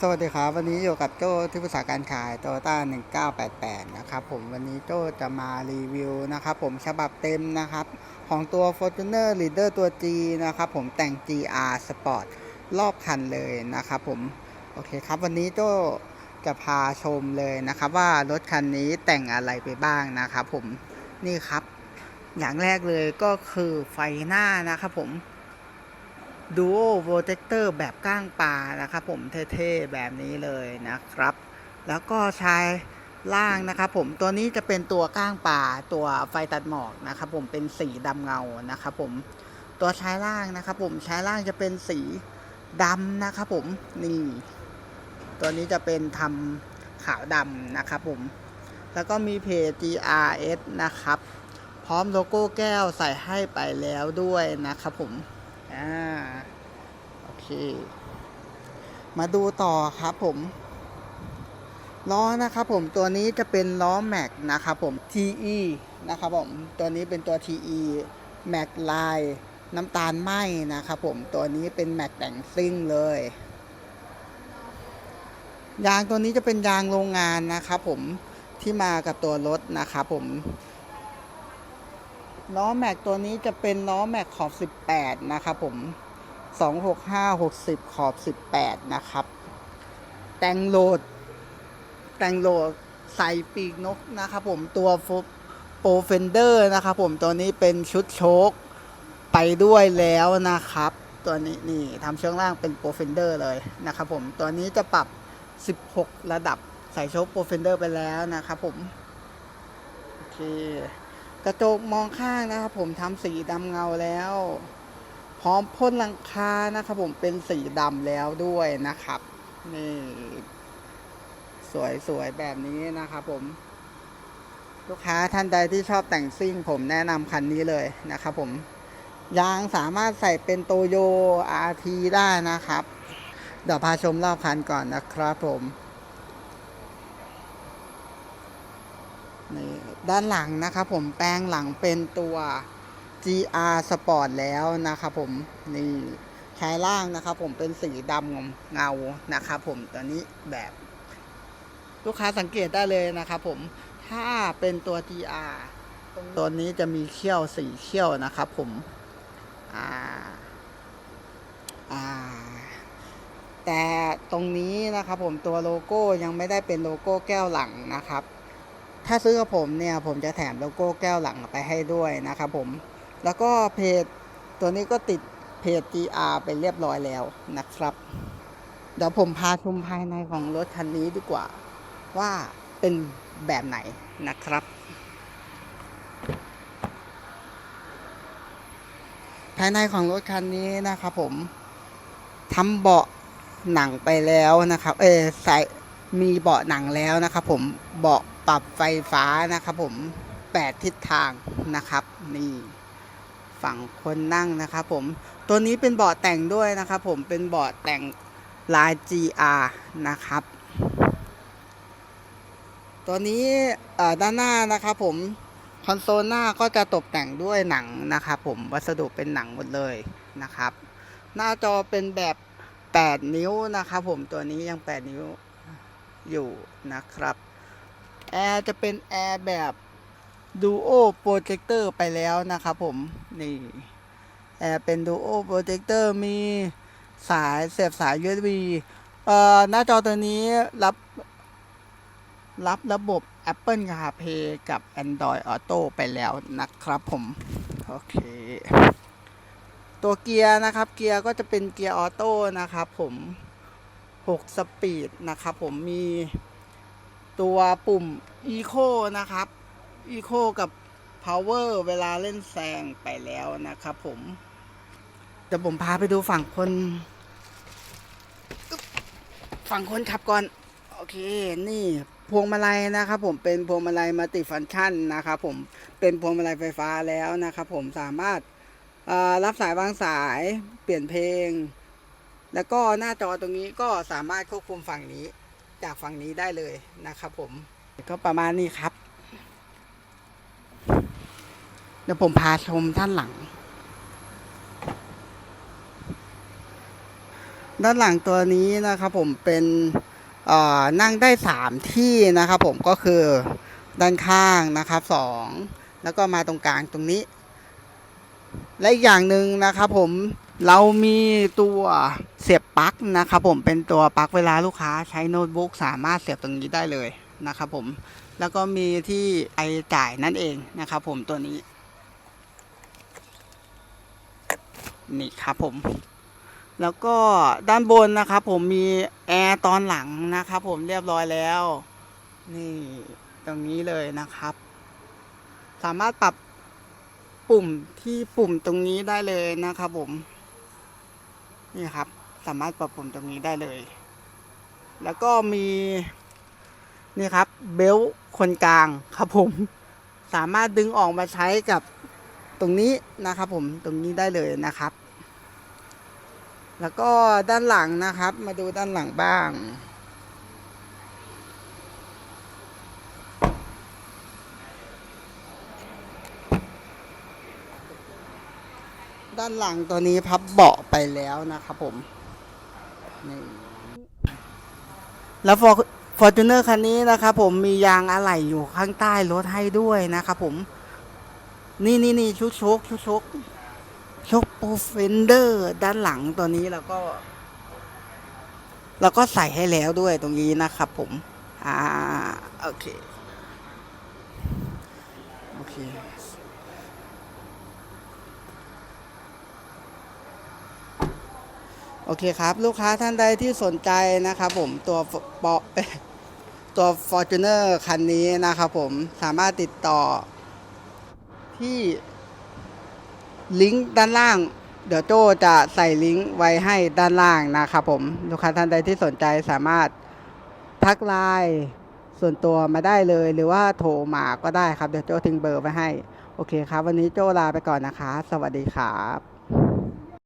สวัสดีครับ วันนี้อยู่กับโจ้ที่ปรึกษาการขาย t o y ต้า1988 นะครับผมวันนี้โจ้จะมารีวิวนะครับผมฉบับเต็มนะครับ ของตัว Fortuner Leader ตัว G นะครับผมแต่ง GR Sport รอบคันเลยนะครับผม โอเคครับ วันนี้โจ้จะพาชมเลยนะครับ ว่ารถคันนี้แต่งอะไรไปบ้างนะครับผมนี่ครับ อย่างแรกเลยก็คือไฟหน้านะครับผม ดูโอโ o เ e เตอร์แบบก้างปลานะครับผมเท่ๆแบบนี้เลยนะครับ แล้วก็ใช้ล่างนะครับผมตัวนี้จะเป็นตัวก้างปลาตัวไฟตัดหมอกนะครับผมเป็นสีดำเงานะครับผมตัวใช้ล่างนะครับผมใช้ล่างจะเป็นสีดำนะครับผมนี่ตัวนี้จะเป็นทำขาวดำนะครับผมแล้วก็มีเพจ GRS นะครับ พร้อมโลโก้แก้วใส่ให้ไปแล้วด้วยนะครับผม อ่าโอเค มาดูต่อครับผม ล้อนะครับผมตัวนี้จะเป็นล้อแม็กนะครับผม TE นะครับผม ตัวนี้เป็นตัว TE แม็กลายน้ำตาลไหมนะครับผมตัวนี้เป็นแม็กแต่งซิ่งเลย ยางตัวนี้จะเป็นยางโรงงานนะครับผมที่มากับตัวรถนะครับผม ล้อแม็กตัวนี้จะเป็นล้อแม็กขอบ 18 นะครับผม 265 60 ขอบ 18 นะครับ แต่งโหลด แต่งโหลดใส่ปีกนกนะครับผมตัวโปรเฟนเดอร์นะครับผมตัวนี้เป็นชุดโชคไปด้วยแล้วนะครับ ตัวนี้นี่ทำช่วงล่างเป็นโปรเฟนเดอร์เลยนะครับผมตัวนี้จะปรับ 16 ระดับใส่โชคโปรเฟนเดอร์ไปแล้วนะครับผม โอเค กระจกมองข้างนะครับผมทำสีดำเงาแล้ว พร้อมพ่นหลังคานะครับผมเป็นสีดำแล้วด้วยนะครับ นี่ สวยๆ แบบนี้นะครับผม ลูกค้าท่านใดที่ชอบแต่งซิ่ง ผมแนะนำคันนี้เลยนะครับผมยางสามารถใส่เป็นโตโย RT ได้นะครับ เดี๋ยวพาชมรอบคันก่อนนะครับผม นี่ ด้านหลังนะครับผมแปลงหลังเป็นตัว GR Sport แล้วนะครับผมนี่ใช้ล่างนะครับผมเป็นสีดำเงานะครับผมตัวนี้แบบลูกค้าสังเกตได้เลยนะครับผมถ้าเป็นตัว GR ตัวนี้จะมีเขี้ยวสีเขี้ยวนะครับผมอ่าอ่าแต่ตรงนี้นะครับผมตัวโลโก้ยังไม่ได้เป็นโลโก้แก้วหลังนะครับ ถ้าซื้อกับผมเนี่ยผมจะแถมโลโก้แก้วหลังไปให้ด้วยนะครับผม แล้วก็เพจตัวนี้ก็ติดเพจ GR ไปเรียบร้อยแล้วนะครับ เดี๋ยวผมพาชมภายในของรถคันนี้ดีกว่า ว่าเป็นแบบไหนนะครับภายในของรถคันนี้นะครับผมทำเบาะหนังไปแล้วนะครับ เออใส่มีเบาะหนังแล้วนะครับผมเบาะ ปรับไฟฟ้านะครับผมแปดทิศทางนะครับนี่ฝั่งคนนั่งนะครับผม ตัวนี้เป็นเบาะแต่งด้วยนะครับผมเป็นเบาะแต่งลาย GR นะครับ ตัวนี้ด้านหน้านะครับผมคอนโซลหน้าก็จะตกแต่งด้วยหนังนะครับผมวัสดุเป็นหนังหมดเลยนะครับ หน้าจอเป็นแบบ 8 นิ้วนะครับผมตัวนี้ยัง 8 นิ้วอยู่นะครับ แอร์จะเป็นแอร์แบบ Duo Projector ไปแล้วนะครับผม นี่แอร์เป็น Duo Projector มีสายเสียบสาย USB เอ่อหน้าจอตัวนี้รับ รับระบบ Apple CarPlay กับ Android Auto ไปแล้วนะครับผม โอเค ตัวเกียร์นะครับ เกียร์ก็จะเป็นเกียร์ออโต้นะครับผม 6 สปีดนะครับผมมี ตัวปุ่ม Eco นะครับ Eco กับ Power เวลาเล่นแซงไปแล้วนะครับผมเดี๋ยวผมพาไปดูฝั่งคน ฝั่งคนขับก่อน โอเค นี่พวงมาลัยนะครับผมเป็นพวงมาลัยมัลติฟังก์ชันนะครับผมเป็นพวงมาลัยไฟฟ้าแล้วนะครับผมสามารถรับสายวางสายเปลี่ยนเพลง แล้วก็หน้าจอตรงนี้ก็สามารถควบคุมฝั่งนี้ จากฝั่งนี้ได้เลยนะครับผมก็ประมาณนี้ครับ เดี๋ยวผมพาชมท่านหลัง ด้านหลังตัวนี้นะครับผมเป็นนั่งได้ 3 ที่นะครับผมก็คือด้านข้างนะครับสองแล้วก็มาตรงกลางตรงนี้ และอีกอย่างหนึ่งนะครับผม เรามีตัวเสียบปลั๊กนะครับผมเป็นตัวปลั๊กเวลาลูกค้าใช้โน้ตบุ๊กสามารถเสียบตรงนี้ได้เลยนะครับผมแล้วก็มีที่ไอจ่ายนั่นเองนะครับผมตัวนี้ นี่ครับผม แล้วก็ด้านบนนะครับผมมีแอร์ตอนหลังนะครับผมเรียบร้อยแล้ว นี่ตรงนี้เลยนะครับ สามารถปรับปุ่มที่ปุ่มตรงนี้ได้เลยนะครับผม นี่ครับ สามารถปรับปุ่มตรงนี้ได้เลย แล้วก็มีนี่ครับเบลคนกลางครับผม สามารถดึงออกมาใช้กับตรงนี้นะครับผมตรงนี้ได้เลยนะครับ แล้วก็ด้านหลังนะครับ มาดูด้านหลังบ้าง ด้านหลังตัวนี้พับเบาะไปแล้วนะครับผมนี่แล้วฟอร์ฟอร์จูเนอร์คันนี้นะครับผมมียางอะไหล่อยู่ข้างใต้รถให้ด้วยนะครับผม นี่นี่นี่ชุดโชคชุดโชคชกโปรเฟนเดอร์ด้านหลังตัวนี้แล้วก็เราก็ใส่ให้แล้วด้วยตรงนี้นะครับผม อ่า โอเค โอเค โอเคครับ ลูกค้าท่านใดที่สนใจนะครับผมตัวปอตัว Fortuner คันนี้นะครับผมสามารถติดต่อที่ลิงก์ด้านล่าง เดี๋ยวโจจะใส่ลิงก์ไว้ให้ด้านล่างนะครับผมลูกค้าท่านใดที่สนใจสามารถทักไลน์ส่วนตัวมาได้เลย หรือว่าโทรมาก็ได้ครับ เดี๋ยวโจทิ้งเบอร์ไว้ให้ โอเคครับ วันนี้โจลาไปก่อนนะคะ สวัสดีครับ